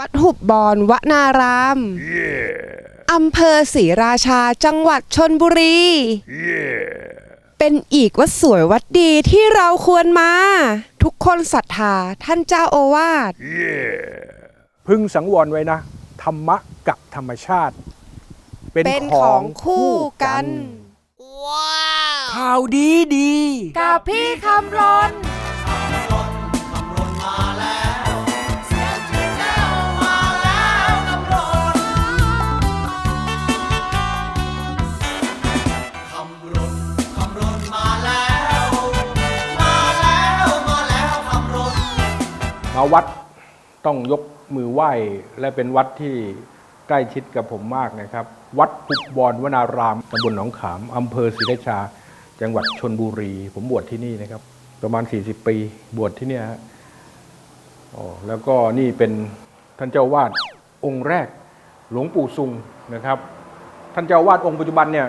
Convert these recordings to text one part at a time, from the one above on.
วัดหุบบอนวนารามอำเภอศรีราชาจังหวัดชนบุรีเป็นอีกวัดสวยวัดดีที่เราควรมา ทุกคนศรัทธาท่านเจ้าโอวาสพึงสังวรไว้นะ ธรรมะกับธรรมชาติ เป็นเป็นขขอองงคู่กัน ข่าวดีดี กับพี่คำรน มาวัดต้องยกมือไหว้และเป็นวัดที่ใกล้ชิดกับผมมากนะครับ วัดปุบบอนวนารามตำบลหนองขามอำเภอศรีราชา จังหวัดชนบุรี ผมบวชที่นี่นะครับ ประมาณ 40 ปีบวชที่เนี่ยฮะอ๋อแล้วก็นี่เป็นท่านเจ้าวาดองค์แรกหลวงปู่ซุงนะครับ ท่านเจ้าวาดองค์ปัจจุบันเนี่ย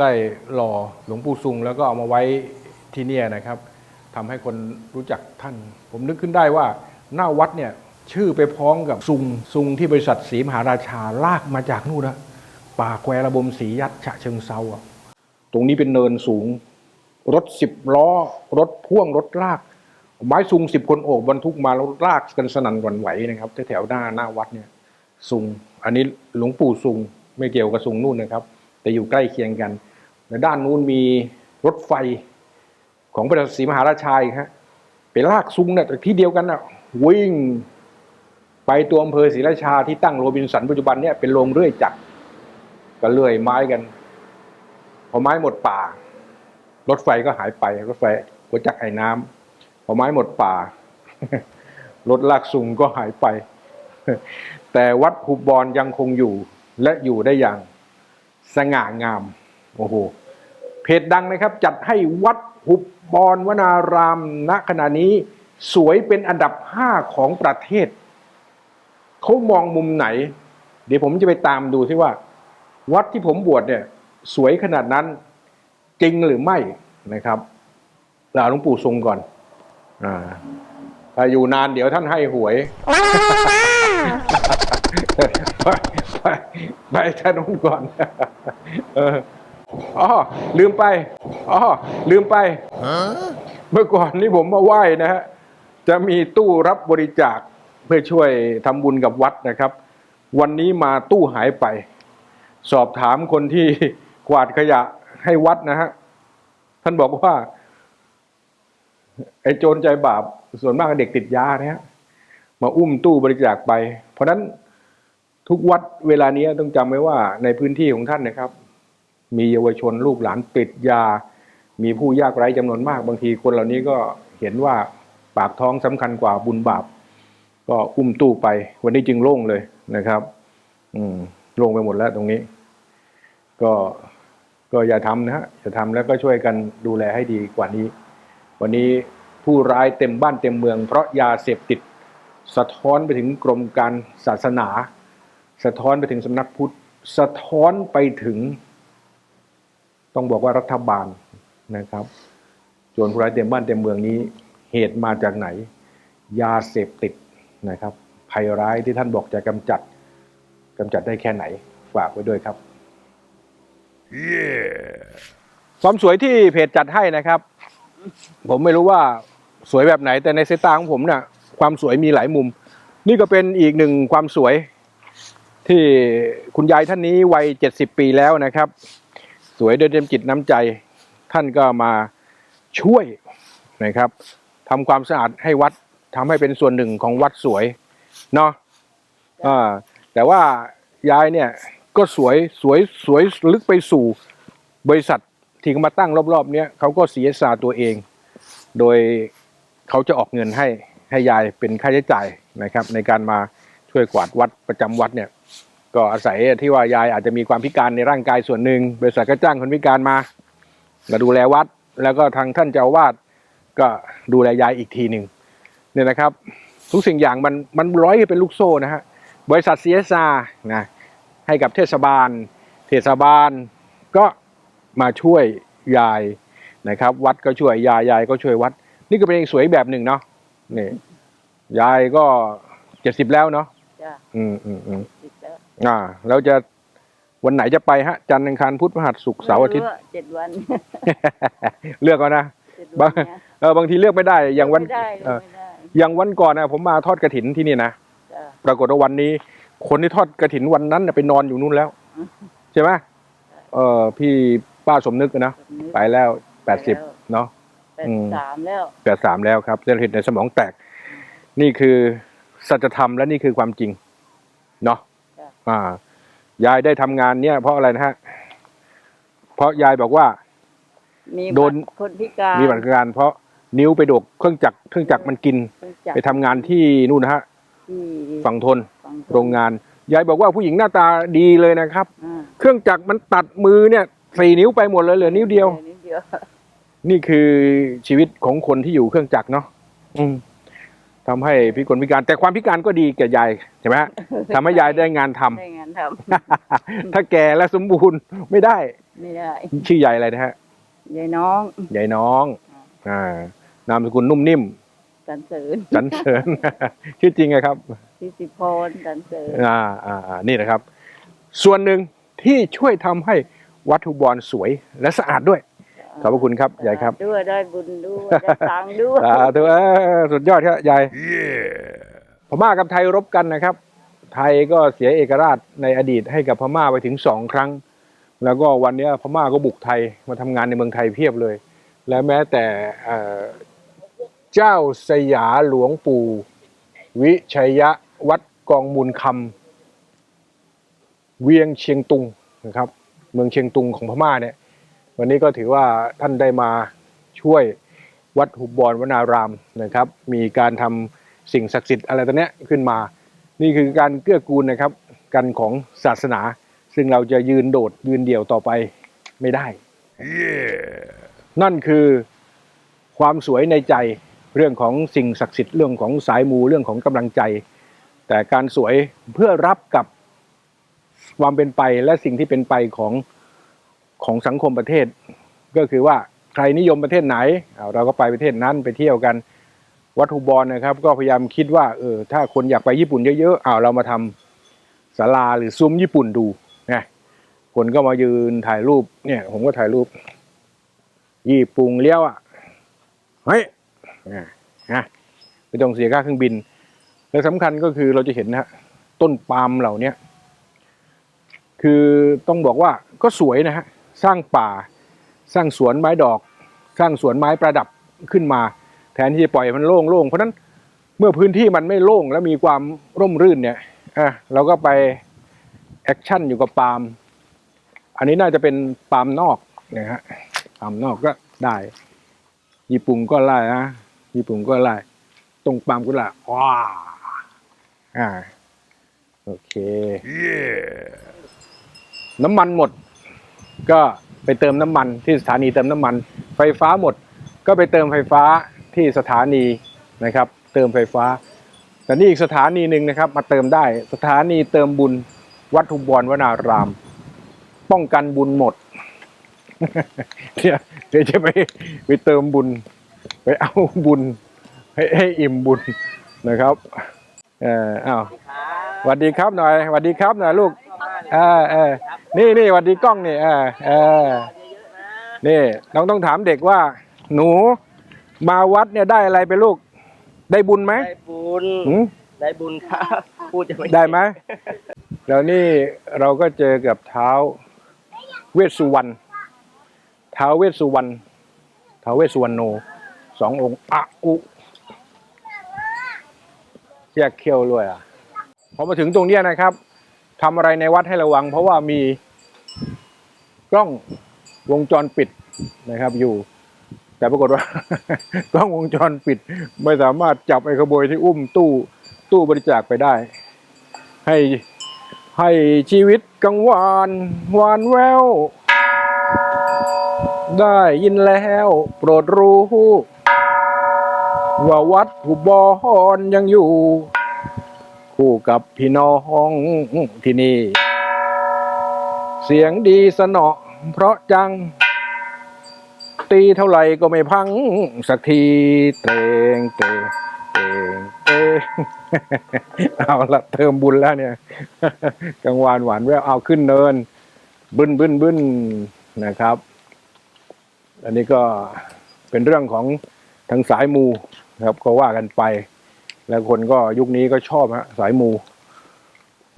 ได้หล่อหลวงปู่ซุง แล้วก็เอามาไว้ที่เนี่ยนะครับทำให้คนรู้จักท่าน ผมนึกขึ้นได้ว่า หน้าวัดเนี่ยชื่อไปพ้องกับซุงซุงที่บริษัทสีมหาราชาลากมาจากนู่นนะป่าแควระบมสียัดฉะเชิงเซาอะตรงนี้เป็นเนินสูง รถสิบล้อ รถพ่วงรถลาก ไม้ซุงสิบคนโอบบรรทุกมาแล้วลากกันสนั่นหวั่นไหวนะครับแถวหน้าหน้าวัดเนี่ยซุงอันนี้หลวงปู่ซุงไม่เกี่ยวกับซุงนู่นนะครับ แต่อยู่ใกล้เคียงกันและด้านนู้นมีรถไฟของพระศรีมหาราชาอีกฮะไปลากซุงเนี่ยที่เดียวกันน่ะ วิ่งไปตัวอำเภอศรีราชาที่ตั้งโรบินสันปัจจุบันเนี่ยเป็นโรงเรื่อยจักรก็เลื่อยไม้กัน พอไม้หมดป่า รถไฟก็หายไป รถไฟหัวจักรไอ้น้ำพอไม้หมดป่า รถลากซุงก็หายไป แต่วัดหุบอนยังคงอยู่และอยู่ได้อย่างสง่างาม โอ้โห เพจดังนะครับ จัดให้วัดหุบบอนวนารามณขณะนี้ สวยเป็นอันดับห้าของประเทศ เขามองมุมไหน เดี๋ยวผมจะไปตามดูที่ว่า วัดที่ผมบวชเนี่ย สวยขนาดนั้นจริงหรือไม่นะครับลาหลวงปู่ทรงก่อนอ่าถ้าอยู่นานเดี๋ยวท่านให้หวยไปไปไปท่านนู้นก่อนเอออ๋อลืมไปอ๋อลืมไปเมื่อก่อนนี่ผมมาไหว้นะฮะ จะมีตู้รับบริจาคเพื่อช่วยทำบุญกับวัดนะครับ วันนี้มาตู้หายไป สอบถามคนที่กวาดขยะให้วัดนะฮะท่านบอกว่า ไอ้โจรใจบาปส่วนมากเด็กติดยานะฮะมาอุ้มตู้บริจาคไป เพราะฉะนั้นทุกวัดเวลานี้ต้องจำไว้ว่าในพื้นที่ของท่านนะครับ มีเยาวชนลูกหลานติดยา มีผู้ยากไร้จำนวนมาก บางทีคนเหล่านี้ก็เห็นว่า ปากท้องสำคัญกว่าบุญบาป ก็อุ้มตู้ไป วันนี้จึงโล่งเลยนะครับ อืมโล่งไปหมดแล้วตรงนี้ ก็ก็อย่าทำนะฮะอย่าทำแล้วก็ช่วยกันดูแลให้ดีกว่านี้ วันนี้ผู้ร้ายเต็มบ้านเต็มเมือง เพราะยาเสพติด สะท้อนไปถึงกรมการศาสนา สะท้อนไปถึงสำนักพุทธสะท้อนไปถึง ต้องบอกว่ารัฐบาลนะครับ ส่วนผู้ร้ายเต็มบ้านเต็มเมืองนี้ เหตุมาจากไหน ยาเสพติดนะครับ ภัยร้ายที่ท่านบอกจะกำจัดกำจัดได้แค่ไหน ฝากไว้ด้วยครับความสวยที่เพจจัดให้นะครับ ผมไม่รู้ว่าสวยแบบไหน แต่ในสายตาของผมเนี่ยความสวยมีหลายมุม นี่ก็เป็นอีกหนึ่งความสวยที่คุณยายท่านนี้วัยเจ็ดสิบปีแล้วนะครับ สวยโดยเต็มจิตน้ำใจ ท่านก็มาช่วยนะครับ ทำความสะอาดให้วัดทำให้เป็นส่วนหนึ่งของวัดสวยเนาะอ่าแต่ว่ายายเนี่ยก็สวยสวยสวยลึกไปสู่บริษัทที่เขามาตั้งรอบๆเนี้ยเขาก็เสียสละตัวเอง โดยเขาจะออกเงินให้ให้ยายเป็นค่าใช้จ่ายนะครับ ในการมาช่วยกวาดวัดประจำวัดเนี่ยก็อาศัยที่ว่ายายอาจจะมีความพิการในร่างกายส่วนหนึ่งบริษัทก็จ้างคนพิการมามาดูแลวัด แล้วก็ทางท่านเจ้าอาวาด ก็ดูแลยายอีกทีหนึ่งเนี่ยนะครับ ทุกสิ่งอย่างมันมันร้อยให้เป็นลูกโซ่นะฮะบริษัท CSR นะให้กับเทศบาล เทศบาลก็มาช่วยยายนะครับ วัดก็ช่วยยายยายก็ช่วยวัด นี่ก็เป็นอีกสวยแบบหนึ่งเนาะนี่ยายก็เจ็ดสิบแล้วเนาะจ้ะจ้ะอืมอืมอืมติดแล้วอ่าแล้วจะวันไหนจะไปฮะ จันทร์อังคารพุธพฤหัสศุกร์เสาร์อาทิตย์ ไม่ะเจ็ดวันเลือกเอานะ เจ็ดบาวังนเนี่ย เออบางทีเลือกไม่ได้อย่างวันไม่ได้เออไม่ได้อย่างวันก่อนนะผมมาทอดกระถินที่นี่นะจ้ะปรากฏว่าวันนี้ คนที่ทอดกระถินวันนั้นน่ะไปนอนอยู่นู่นแล้วอืมใช่ไหมเออพี่ป้าสมนึกนะแบบนี้ ไปแล้วแปดสิบเนาะ แปดอืม สามแล้วแปดสามแล้วครับเส้นเลือดในสมองแตก นี่คือสัจธรรมและนี่คือความจริง เนาะจ้ะอ่ายายได้ทำงานเนี่ย เพราะอะไรนะฮะ เพราะยายบอกว่า มีโดน บัตรคนพิการมีบัตรการ เพราะ นิ้วไปโดกเครื่องจักรเครื่องจักรมันกินเครื่องจักรไปทำงานที่นู่นนะฮะที่ฝั่งทนฝั่งโรงงานยายบอกว่าผู้หญิงหน้าตาดีเลยนะครับ อ่าเครื่องจักรมันตัดมือเนี่ยสี่นิ้วไปหมดเลยเหลือนิ้วเดียว นิดเดียวนี่คือชีวิตของคนที่อยู่เครื่องจักรเนาะอืมทำให้พิกลพิการ แต่ความพิการก็ดีแก่ยายใช่ไหมฮะทำให้ยายได้งานทำ ได้งานทถ้าแก่และสมบูรณ์ไม่ได้ำไม่ได้ชื่อยายอะไรนะฮะยายน้องยายน้อง อ่านามสกุลนุ่มนิ่มสันเสริญสันเสริญ ชื่อจริงไงครับทิสิพรสันเสริญอ่าอ่าอ่านี่นะครับ ส่วนหนึ่งที่ช่วยทำให้วัตถุบอลสวยและสะอาดด้วย ขอบพระคุณครับยายครับ ด้วยได้บุญด้วยได้ตังค์ด้วยอ่าถือว่าสุดยอดครับยายพม่ากับไทยรบกันนะครับ ไทยก็เสียเอกราชในอดีตให้กับพม่าไปถึงสองครั้ง แล้วก็วันเนี้ยพม่าก็บุกไทยมาทำงานในเมืองไทยเพียบเลย และแม้แต่เจ้าสยามหลวงปู่ วิชัยะวัดกองมูลคำเวียงเชียงตุงนะครับเมืองเชียงตุงของพม่าเนี่ยวันนี้ก็ถือว่าท่านได้มาช่วยวัดหุบบอนวนารามนะครับ มีการทำสิ่งศักดิ์สิทธิ์อะไรตัวเนี้ยขึ้นมา นี่คือการเกื้อกูลนะครับกันของศาสนา ซึ่งเราจะยืนโดดยืนเดี่ยวต่อไปไม่ได้ นั่นคือความสวยในใจเรื่องของสิ่งศักดิ์สิทธิ์เรื่องของสายมูเรื่องของกำลังใจ แต่การสวยเพื่อรับกับความเป็นไปและสิ่งที่เป็นไปของของสังคมประเทศ ก็คือว่าใครนิยมประเทศไหนเราก็ไปประเทศนั้นไปเที่ยวกันวัตถุบอลนะครับ ก็พยายามคิดว่าเออถ้าคนอยากไปญี่ปุ่นเยอะๆอ้าวเรามาทำศาลาหรือซุ้มญี่ปุ่นดูนะคนก็มายืนถ่ายรูปเนี่ยผมก็ถ่ายรูป ญี่ปุ่นเลี้ยวอะเฮ้ยอะนะไม่ต้องเสียค่าเครื่องบิน และสำคัญก็คือเราจะเห็นนะฮะต้นปาล์มเหล่าเนี้ยคือต้องบอกว่าก็สวยนะฮะสร้างป่า สร้างสวนไม้ดอก สร้างสวนไม้ประดับขึ้นมา แทนที่จะปล่อยให้มันโล่งๆเพราะฉะนั้นเมื่อพื้นที่มันไม่โล่งและมีความร่มรื่นเนี่ยอะเราก็ไปแอคชั่นอยู่กับปาล์มอันนี้น่าจะเป็นปาล์มนอกนะฮะ ปาล์มนอกก็ได้ญี่ปุ่นก็ไล่นะญี่ปุ่นก็ไล่ตรงปาล์มก็ไล่ว้าอ่าโอเค น้ำมันหมด ก็ไปเติมน้ำมันที่สถานีเติมน้ำมัน ไฟฟ้าหมด ก็ไปเติมไฟฟ้าที่สถานีนะครับ เติมไฟฟ้า แต่นี่อีกสถานีหนึ่งนะครับ มาเติมได้สถานีเติมบุญวัดทุบรวนาราม ป้องกันบุญหมด เดี๋ยวเดี๋ยวจะไปไปเติมบุญ ไปเอาบุญ ให้ให้อิ่มบุญนะครับเอออ้าวสวัสดีครับหน่อยสวัสดีครับหน่อยลูกเออเออนี่นี่สวัสดีกล้องนี่เออเออนี่น้องต้องถามเด็กว่า หนูมาวัดเนี่ยได้อะไรไปลูก ได้บุญไหมได้บุญหืมได้บุญครับพูดจะไม่ได้ไหมแล้วนี่เราก็เจอกับเท้าเวสสุวรรณเท้าเวสสุวรรณเท้าเวสสุวรรณโนสององค์อะอุแยกเขี้ยวด้วยอะพอมาถึงตรงเนี้ยนะครับทำอะไรในวัดให้ระวัง เพราะว่ามีกล้องวงจรปิดนะครับอยู่ แต่ปรากฏว่า กล้องวงจรปิด ไม่สามารถจับไอ้ขโมยที่อุ้มตู้ตู้บริจาคไปได้ ให้ให้ชีวิตกังวานหวานแวว ได้ยินแล้วโปรดรู้ว่าวัดหุบบอนยังอยู่ คู่กับพี่น้องที่นี่ เสียงดีสนอเพราะจัง ตีเท่าไหร่ก็ไม่พัง สักทีเตงเตงเตงเตงเอาละเติมบุญแล้วเนี่ยกลางวานหวานแววเอาขึ้นเนิน บึ้นบึ้นบึ้นนะครับ อันนี้ก็เป็นเรื่องของทางสายมูนะครับก็ว่ากันไป แล้วคนก็ยุคนี้ก็ชอบฮะสายมู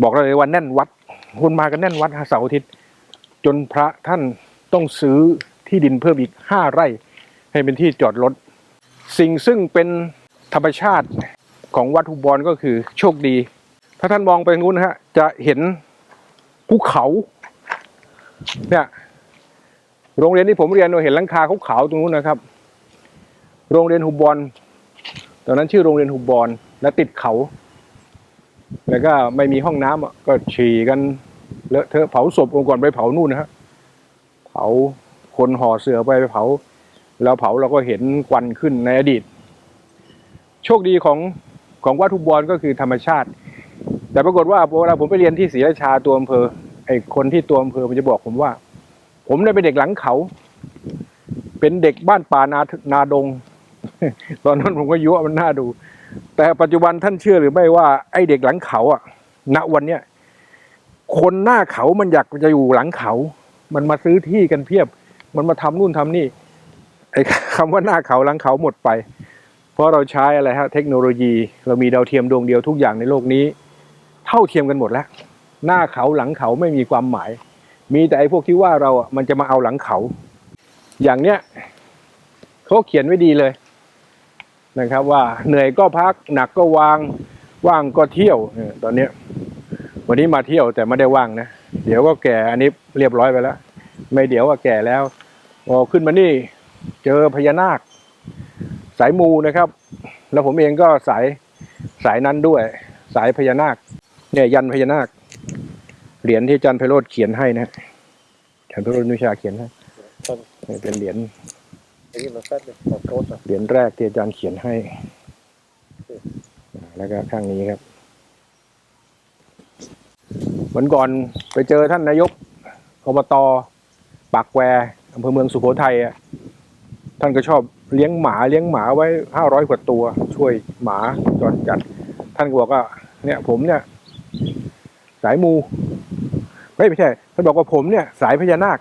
บอกเลยว่าแน่นวัดคนมากันแน่นวัดฮะเสาร์อาทิตย์ จนพระท่านต้องซื้อที่ดินเพิ่มอีกห้าไร่ ให้เป็นที่จอดรถสิ่งซึ่งเป็นธรรมชาติของวัดหุบอนก็คือโชคดี ถ้าท่านมองไปนู้นฮะจะเห็นภูเขาเนี่ย โรงเรียนที่ผมเรียนเราเห็นหลังคาขาวๆตรงนู้นนะครับ โรงเรียนหุบบอนตอนนั้นชื่อโรงเรียนหุบบอนและติดเขา แล้วก็ไม่มีห้องน้ำอะก็ฉี่กันเลอะเทอะเผาศพองค์ก่อนไปเผานู่นนะฮะเผาคนห่อเสือไปไปเผาแล้วเผาเราก็เห็นควันขึ้นในอดีต โชคดีของของวัดทุบบอลก็คือธรรมชาติ แต่ปรากฏว่าเวลาผมไปเรียนที่ศรีราชาตัวอำเภอไอ้คนที่ตัวอำเภอมันจะบอกผมว่า ผมเนี่ยเป็นเด็กหลังเขา เป็นเด็กบ้านป่านานาดง ตอนนั้นผมก็ยั่มันน่าดู แต่ปัจจุบันท่านเชื่อหรือไม่ว่าไอ้เด็กหลังเขาอะณวันเนี้ยคนหน้าเขามันอยากจะอยู่หลังเขา มันมาซื้อที่กันเพียบ มันมาทำนู่นทำนี่ ไอ้คำว่าหน้าเขาหลังเขาหมดไป เพราะเราใช้อะไรฮะ เทคโนโลยี เรามีดาวเทียมดวงเดียวทุกอย่างในโลกนี้ เท่าเทียมกันหมดแล้ว หน้าเขาหลังเขาไม่มีความหมาย มีแต่ไอ้พวกที่ว่าเราอะมันจะมาเอาหลังเขา อย่างเนี้ยเขาเขียนไว้ดีเลยนะครับ ว่าเหนื่อยก็พักหนักก็วางว่างก็เที่ยวตอนเนี้ยวันนี้มาเที่ยวแต่ไม่ได้ว่างนะเดี๋ยวก็แก่อันนี้เรียบร้อยไปแล้ว ไม่เดี๋ยวว่าแก่แล้วพอขึ้นมานี่เจอพญานาค สายมูนะครับ แล้วผมเองก็สายสายนั้นด้วย สายพญานาคเนี่ยยันพญานาค เหรียญที่อาจันไพโรธเขียนให้นะอาจันไพโรธนุชาเขียนให้เนี่ยเป็นเหรียญเหรียญแรกที่อาจารย์เขียนให้ แล้วก็ข้างนี้ครับวันก่อนไปเจอท่านนายกอบตปากแควอำเภอเมืองสุโขทัยอะท่านก็ชอบเลี้ยงหมาเลี้ยงหมาไว้ห้าร้อยกว่าตัว ช่วยหมาจรจัด ท่านก็บอกว่าเนี่ยผมเนี่ย สายมู ไม่ไม่ใช่ท่านบอกว่าผมเนี่ย สายพญานาค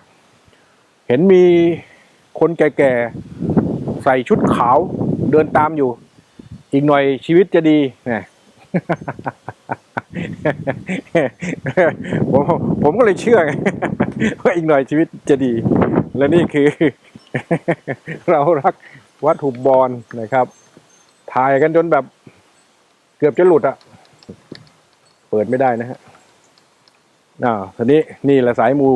เห็นมีคนแก่ๆใส่ชุดขาวเดินตามอยู่ อีกหน่อยชีวิตจะดีเนี่ยผมผมก็เลยเชื่อว่าอีกหน่อยชีวิตจะดี และนี่คือ เรารักวัตถุบอลนะครับ ถ่ายกันจนแบบเกือบจะหลุดอะเปิดไม่ได้นะฮะ อ่าทีนี้นี่แหละสายมู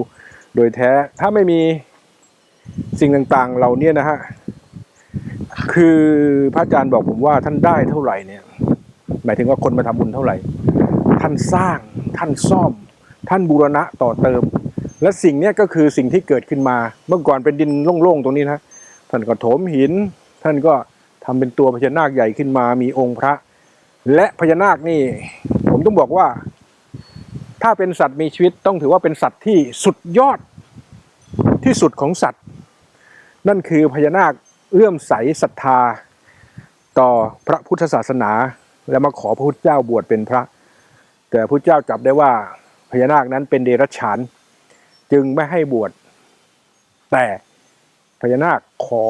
โดยแท้ถ้าไม่มีสิ่งต่างๆเหล่านี้นะฮะคือพระอาจารย์บอกผมว่าท่านได้เท่าไหร่เนี่ย หมายถึงว่าคนมาทำบุญเท่าไหร่ ท่านสร้างท่านซ่อม ท่านบูรณะต่อเติม และสิ่งเนี้ยก็คือสิ่งที่เกิดขึ้นมา เมื่อก่อนเป็นดินโล่งๆตรงนี้นะท่านก็โถมหิน ท่านก็ทำเป็นตัวพญานาคใหญ่ขึ้นมา มีองค์พระ และพญานาคนี่ ผมต้องบอกว่า ถ้าเป็นสัตว์มีชีวิตต้องถือว่าเป็นสัตว์ที่สุดยอดที่สุดของสัตว์ นั่นคือพญานาคเลื่อมใสศรัทธา ต่อพระพุทธศาสนา และมาขอพระพุทธเจ้าบวชเป็นพระ แต่พระพุทธเจ้าจับได้ว่าพญานาคนั้นเป็นเดรัจฉาน จึงไม่ให้บวชแต่พญานาคขอ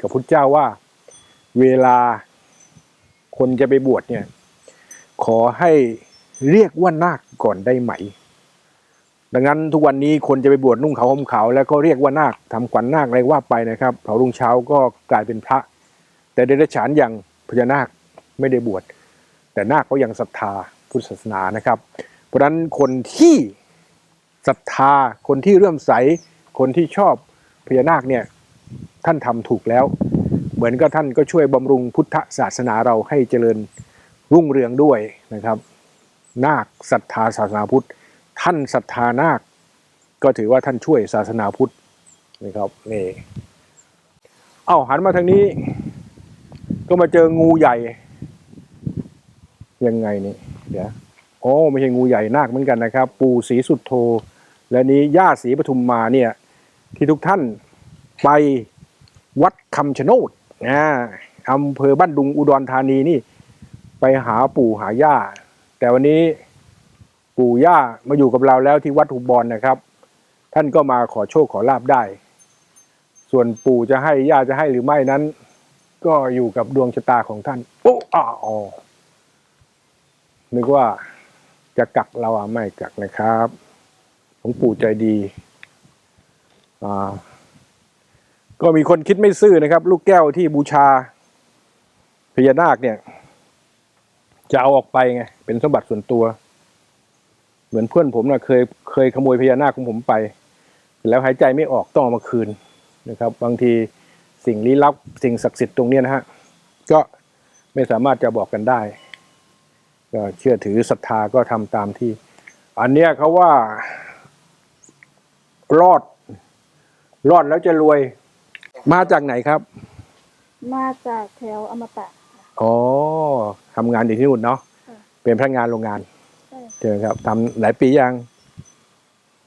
กับพุทธเจ้าว่าเวลาคนจะไปบวชเนี่ยขอให้เรียกว่านาค ก่อนได้ไหม ดังนั้นทุกวันนี้คนจะไปบวชนุ่งขาวห่มขาวแล้วก็เรียกว่านาคทำขวัญนาคอะไรว่าไปนะครับเผารุ่งเช้าก็กลายเป็นพระ แต่เดรัจฉานอย่างพญานาคไม่ได้บวชแต่นาคก็ยังศรัทธาพุทธศาสนานะครับ เพราะฉะนั้นคนที่ศรัทธาคนที่เรื่อมใส คนที่ชอบพญานาคเนี่ยท่านทำถูกแล้ว เหมือนกับท่านก็ช่วยบำรุงพุทธศาสนาเราให้เจริญรุ่งเรืองด้วยนะครับ นาคศรัทธาศาสนาพุทธ ท่านศรัทธานาค ก็ถือว่าท่านช่วยศาสนาพุทธนะครับนี่เอ้าหันมาทางนี้ ก็มาเจองูใหญ่ ยังไงนี่เดี๋ยวโอ้ไม่ใช่งูใหญ่นาคเหมือนกันนะครับ ปู่ศรีสุดโท และนี้ย่าศรีปทุมมาเนี่ยที่ทุกท่านไปวัดคำชะโนดนะอำเภอบ้านดุงอุดรธานีนี่ ไปหาปู่หาย่า แต่วันนี้ปู่ย่ามาอยู่กับเราแล้วที่วัดหุบบอลนะครับ ท่านก็มาขอโชคขอลาบได้ ส่วนปู่จะให้ย่าจะให้หรือไม่นั้น ก็อยู่กับดวงชะตาของท่านโอ้อาอ๋อนึกว่าจะกักเราอะไม่กักนะครับหลวงปู่ใจดีอ่าก็มีคนคิดไม่ซื่อนะครับ ลูกแก้วที่บูชาพญานาคเนี่ย จะเอาออกไปไง เป็นสมบัติส่วนตัว เหมือนเพื่อนผมนะเคยเคยขโมยพญานาคของผมไป แล้วหายใจไม่ออกต้องเอามาคืนนะครับ บางทีสิ่งลี้ลับสิ่งศักดิ์สิทธิ์ตรงนี้นะฮะก็ไม่สามารถจะบอกกันได้ก็เชื่อถือศรัทธาก็ทำตามที่ อันเนี้ยเขาว่า รอด รอดแล้วจะรวย มาจากไหนครับ มาจากแถวอมตะ อ๋อทำงานอยู่ที่นู่นเนาะค่ะ เป็นพนักงานโรงงานใช่ใช่ไหมครับทำหลายปียัง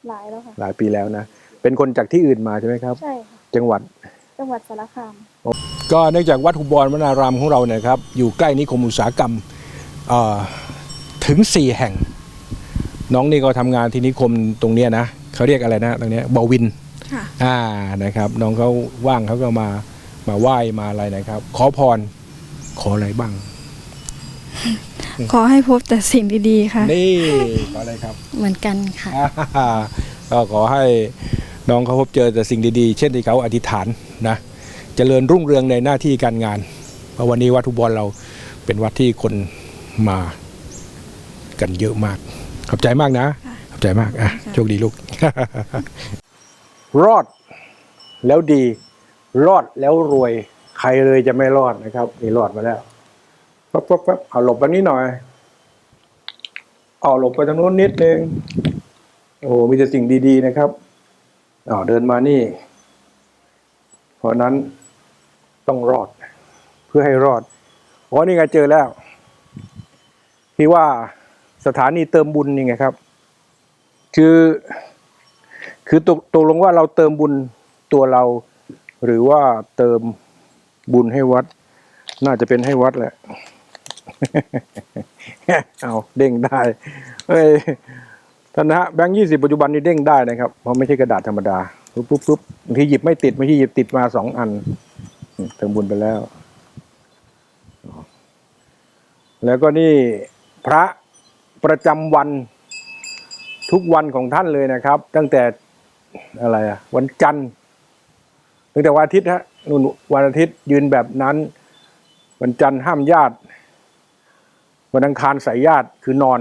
หลายแล้วค่ะ หลายปีแล้วนะเป็นคนจากที่อื่นมาใช่ไหมครับ ใช่ค่ะ จังหวัด จังหวัดสารคาม ก็เนื่องจากวัดหุบบรวนารามของเราเนี่ยครับอยู่ใกล้นิคมอุตสาหกรรมเอ่อถึง 4 แห่ง น้องนี่ก็ทำงานที่นิคมตรงเนี้ยนะเขาเรียกอะไรนะตรงเนี้ยบอวินค่ะ อ่านะครับ น้องเขาว่างเขาก็มามาไหว้มาอะไรนะครับ ขอพร ขออะไรบ้าง ขอให้พบแต่สิ่งดีๆ ค่ะ นี่ขออะไรครับ เหมือนกันค่ะอ่าก็ขอให้น้องเขาพบเจอแต่สิ่งดีๆ เช่นที่เขาอธิษฐานนะเจริญรุ่งเรืองในหน้าที่การงาน เพราะวันนี้วัดทุบอลเราเป็นวัดที่คนมากันเยอะมาก ขอบใจมากนะ ขอบใจมากอะโชคดีลูก รอดแล้วดี รอดแล้วรวย ใครเลยจะไม่รอดนะครับนี่รอดมาแล้วปั๊บปั๊บปั๊บเอาหลบไปนี้หน่อยเอาหลบไปทางโน้นนิดนึงโอ้โหมีแต่สิ่งดีๆนะครับอ๋อเดินมานี่ เพราะนั้นต้องรอด เพื่อให้รอดอ๋อนี่ไงเจอแล้วที่ว่าสถานีเติมบุญนี่ไงครับ คือ คือตกตกลงว่าเราเติมบุญตัวเรา หรือว่าเติม บุญให้วัด น่าจะเป็นให้วัดแหละ เอาเด้งได้เอ้ยท่านะฮะแบงค์ยี่สิบปัจจุบันนี้เด้งได้นะครับ เพราะไม่ใช่กระดาษธรรมดาปุ๊บปุ๊บปุ๊บบางทีหยิบไม่ติดบางทีหยิบติดมาสองอันอืมเติมบุญไปแล้ว แล้วก็นี่พระประจำวันทุกวันของท่านเลยนะครับ ตั้งแต่อะไรอะวันจันทร์ตั้งแต่วันอาทิตย์ฮะ นู่นวันอาทิตย์ยืนแบบนั้น วันจันทร์ห้ามญาติ วันอังคารใส่ญาติคือนอน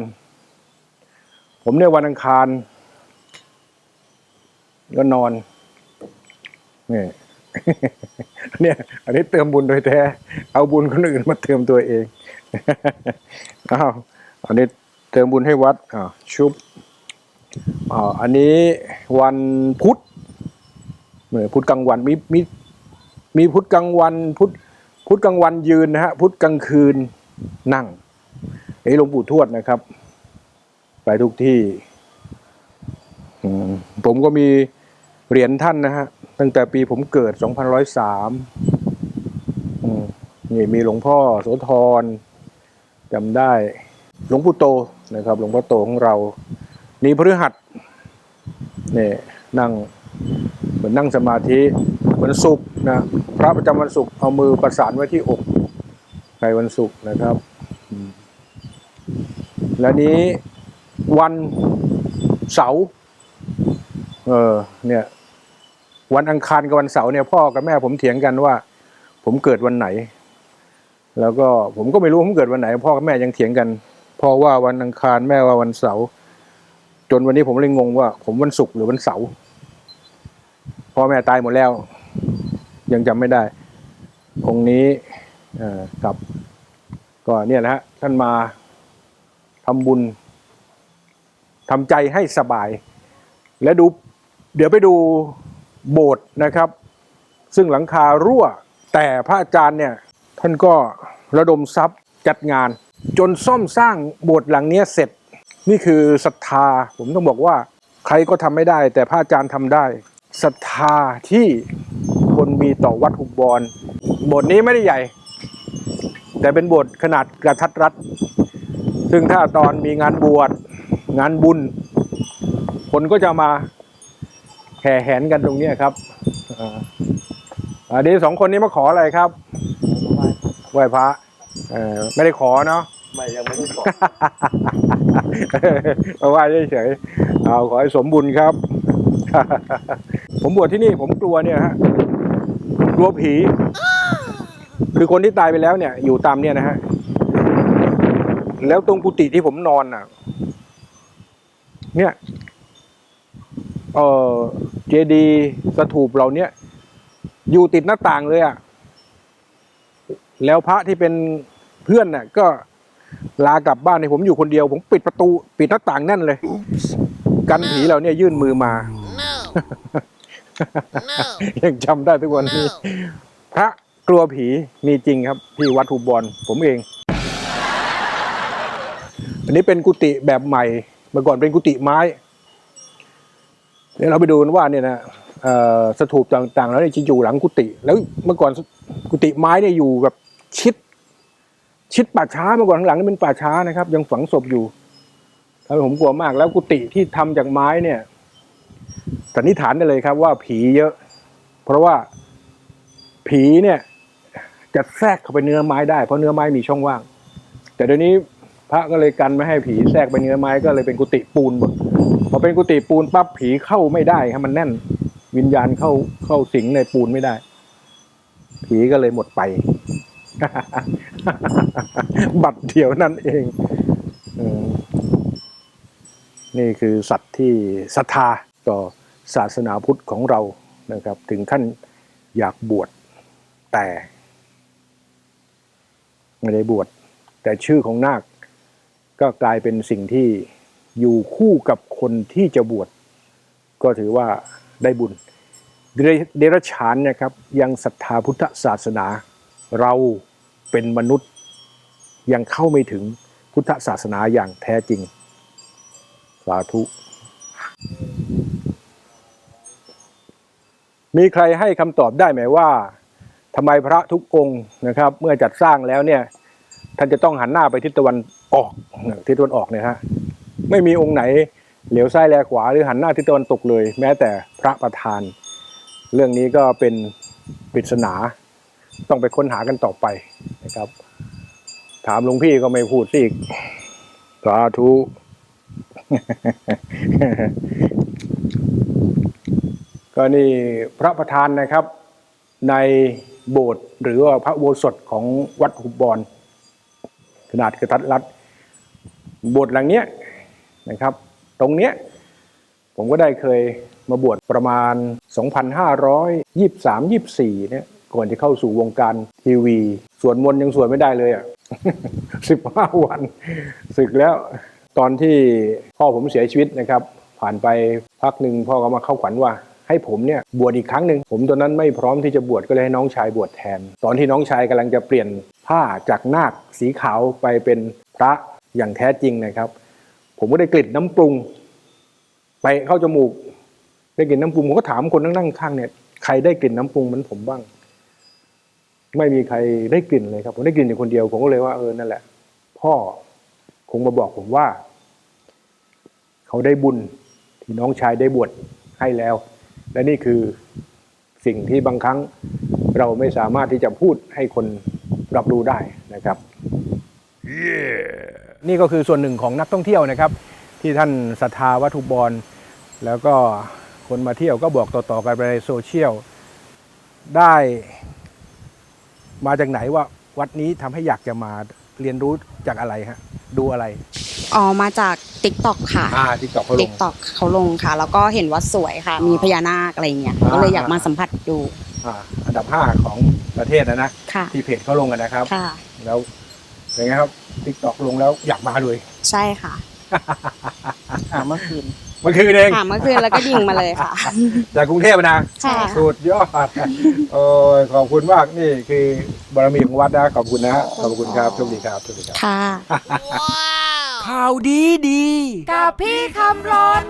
ผมเนี่ยวันอังคารก็นอนนี่เนี่ย อันนี้เติมบุญโดยแท้ เอาบุญคนอื่นมาเติมตัวเองอ้าวอันนี้เติมบุญให้วัดอ่าชุบอ่าอันนี้วันพุธเหมื่อพุธกลางวันมีมี มีพุทธกลางวันพุทธพุทธกลางวันยืนนะฮะพุทธกลางคืนนั่งไอ้หลวงปู่ทวดนะครับ ไปทุกที่ผมก็มีเหรียญท่านนะฮะตั้งแต่ปีผมเกิด 2103นี่มีหลวงพ่อโสธรจำได้ หลวงปู่โตนะครับ หลวงพ่อโตของเรา นี่พฤหัสนี่นั่งเหมือนนั่งสมาธิ วันศุกร์นะพระประจำวันศุกร์เอามือประสานไว้ที่อกในวันศุกร์นะครับ และนี้วันเสาร์เออเนี่ยวันอังคารกับวันเสาร์เนี่ยพ่อกับแม่ผมเถียงกันว่า ผมเกิดวันไหน แล้วก็ผมก็ไม่รู้ผมเกิดวันไหน พ่อกับแม่ยังเถียงกันพ่อว่าวันอังคารแม่ว่าวันเสาร์จนวันนี้ผมเลยงงว่า ผมวันศุกร์หรือวันเสาร์พ่อแม่ตายหมดแล้ว ยังจำไม่ได้ องค์นี้กับก็เนี่ยแหละฮะท่านมาทำบุญทำใจให้สบาย และดูเดี๋ยวไปดูโบสถ์นะครับ ซึ่งหลังคารั่ว แต่พระอาจารย์เนี่ยท่านก็ระดมทรัพย์จัดงาน จนซ่อมสร้างโบสถ์หลังเนี้ยเสร็จนี่คือศรัทธาผมต้องบอกว่าใครก็ทำไม่ได้ แต่พระอาจารย์ทำได้ศรัทธาที่ คนมีต่อวัดหุบบอลโบสถ์นี้ไม่ได้ใหญ่ แต่เป็นโบสถ์ขนาดกระทัดรัด ซึ่งถ้าตอนมีงานบวชงานบุญ คนก็จะมาแห่แหนกันตรงเนี้ยครับอ่าอันนี้สองคนนี้มาขออะไรครับไหว้พระเออไม่ได้ขอเนาะไม่ยังไม่ได้ขอมาไหว้เฉยๆเอาขอให้สมบุญครับ ผมบวชที่นี่ผมกลัวเนี่ยฮะ กลัวผี คือคนที่ตายไปแล้วเนี่ย อยู่ตามเนี่ยนะฮะ แล้วตรงกุฏิที่ผมนอนน่ะ เนี่ยเออเจดีสถูปเราเนี่ย อยู่ติดหน้าต่างเลยอะ แล้วพระที่เป็นเพื่อนน่ะ ก็ลากลับบ้านในผมอยู่คนเดียว ผมปิดประตู ปิดหน้าต่างแน่นเลย กันผีเราเนี่ยยื่นมือมา ยังจำได้ทุกวันนี้พระกลัวผีมีจริงครับ ที่วัดภูบอลผมเอง อันนี้เป็นกุฏิแบบใหม่เมื่อก่อนเป็นกุฏิไม้เดี๋ยวเราไปดูกันว่าเนี่ยนะเอ่อสถูปต่างๆ แล้วเนี่ยจะอยู่หลังกุฏิแล้วเมื่อก่อนกุฏิไม้เนี่ยอยู่แบบชิด ชิดป่าช้าเมื่อก่อนข้างหลังนี่เป็นป่าช้านะครับ ยังฝังศพอยู่ทำให้ผมกลัวมาก แล้วกุฏิที่ทำจากไม้เนี่ย สันนิษฐานได้เลยครับว่าผีเยอะ เพราะว่าผีเนี่ยจะแทรกเข้าไปเนื้อไม้ได้เพราะเนื้อไม้มีช่องว่าง แต่เดี๋ยวนี้พระก็เลยกันไม่ให้ผีแทรกไปเนื้อไม้ก็เลยเป็นกุฏิปูนหมดพอเป็นกุฏิปูนปั๊บผีเข้าไม่ได้ครับมันแน่น วิญญาณเข้าเข้าสิงในปูนไม่ได้ ผีก็เลยหมดไป บัตรเดียวนั่นเองอนี่คือสัตว์ที่ศรัทธาต่อ ศาสนาพุทธของเรานะครับ ถึงขั้นอยากบวชแต่ไม่ได้บวชแต่ชื่อของนาคก็กลายเป็นสิ่งที่อยู่คู่กับคนที่จะบวชก็ถือว่าได้บุญ เดรเดรัจฉานนะครับยังศรัทธาพุทธศาสนา เราเป็นมนุษย์ยังเข้าไม่ถึงพุทธศาสนาอย่างแท้จริง สาธุ มีใครให้คำตอบได้ไหมว่าทำไมพระทุกองค์นะครับ เมื่อจัดสร้างแล้วเนี่ยท่านจะต้องหันหน้าไปทิศตะวันออกทิศตะวันออกเนี่ยฮะไม่มีองค์ไหนเหลียวซ้ายแลขวาหรือหันหน้าทิศตะวันตกเลย แม้แต่พระประธาน เรื่องนี้ก็เป็นปริศนาต้องไปค้นหากันต่อไปนะครับ ถามหลวงพี่ก็ไม่พูดสิอีกสาธุ ก็นี่พระประธานนะครับในโบสถ์หรือว่าพระอุโบสถของวัดหุบบอนขนาดกระทัดรัดโบสถ์หลังเนี้ยนะครับ ตรงเนี้ยผมก็ได้เคยมาบวชประมาณ 2,523-24เนี่ยก่อนจะเข้าสู่วงการทีวี สวดมนต์ยังสวดไม่ได้เลยอะ15วันศึกแล้วตอนที่พ่อผมเสียชีวิตนะครับ ผ่านไปพักหนึ่งพ่อก็มาเข้าขวัญว่า ให้ผมเนี่ยบวชอีกครั้งหนึ่งผมตอนนั้นไม่พร้อมที่จะบวชก็เลยให้น้องชายบวชแทน ตอนที่น้องชายกำลังจะเปลี่ยนผ้าจากนาคสีขาวไปเป็นพระอย่างแท้จริงนะครับ ผมก็ได้กลิ่นน้ำปรุง ไปเข้าจมูก ได้กลิ่นน้ำปรุงผมก็ถามคนนั่งข้างเนี่ยใครได้กลิ่นน้ำปรุงเหมือนผมบ้าง ไม่มีใครได้กลิ่นเลยครับ ผมได้กลิ่นอยู่คนเดียวผมก็เลยว่าเออนั่นแหละ พ่อคงมาบอกผมว่า เขาได้บุญที่น้องชายได้บวชให้แล้ว และนี่คือสิ่งที่บางครั้งเราไม่สามารถที่จะพูดให้คนรับรู้ได้นะครับนี่ก็คือส่วนหนึ่งของนักท่องเที่ยวนะครับ ที่ท่านศรัทธาวัตถุบอลแล้วก็คนมาเที่ยวก็บอกต่อๆกันไปในโซเชียลได้มาจากไหนว่าวัดนี้ทำให้อยากจะมาเรียนรู้จากอะไรฮะ ดูอะไรอ๋อมาจากติ๊กต็อกค่ะอ่าทิกตอกเขาลติ๊ง กต็อกเขาลงค่ะ แล้วก็เห็นว่าสวยค่ะ มีพญานาคอะไรเงี้ยอ่า ก็เลยอยากมาสัมผัสดูอ่าอันดับ5ของประเทศนะนะค่ะ ที่เพจเขาลงกันนะครับ ค่ะ แล้วเป็นไงครับทิกตอกลงแล้วอยากมาเลย ใช่ค่ะ อ่าเมื่อคืน เมื่อคืนเองค่ะเมื่อคืนแล้วก็ยิงมาเลยค่ะ จากกรุงเทพนะค่ะสุดยอดโอ้ยขอบคุณมากนี่คือบารมีของวัดนะขอบคุณนะฮะขอบคุณครับโชคดีครับโชคดีครับ ค่ะ ข่าวดีดี กับพี่คำรน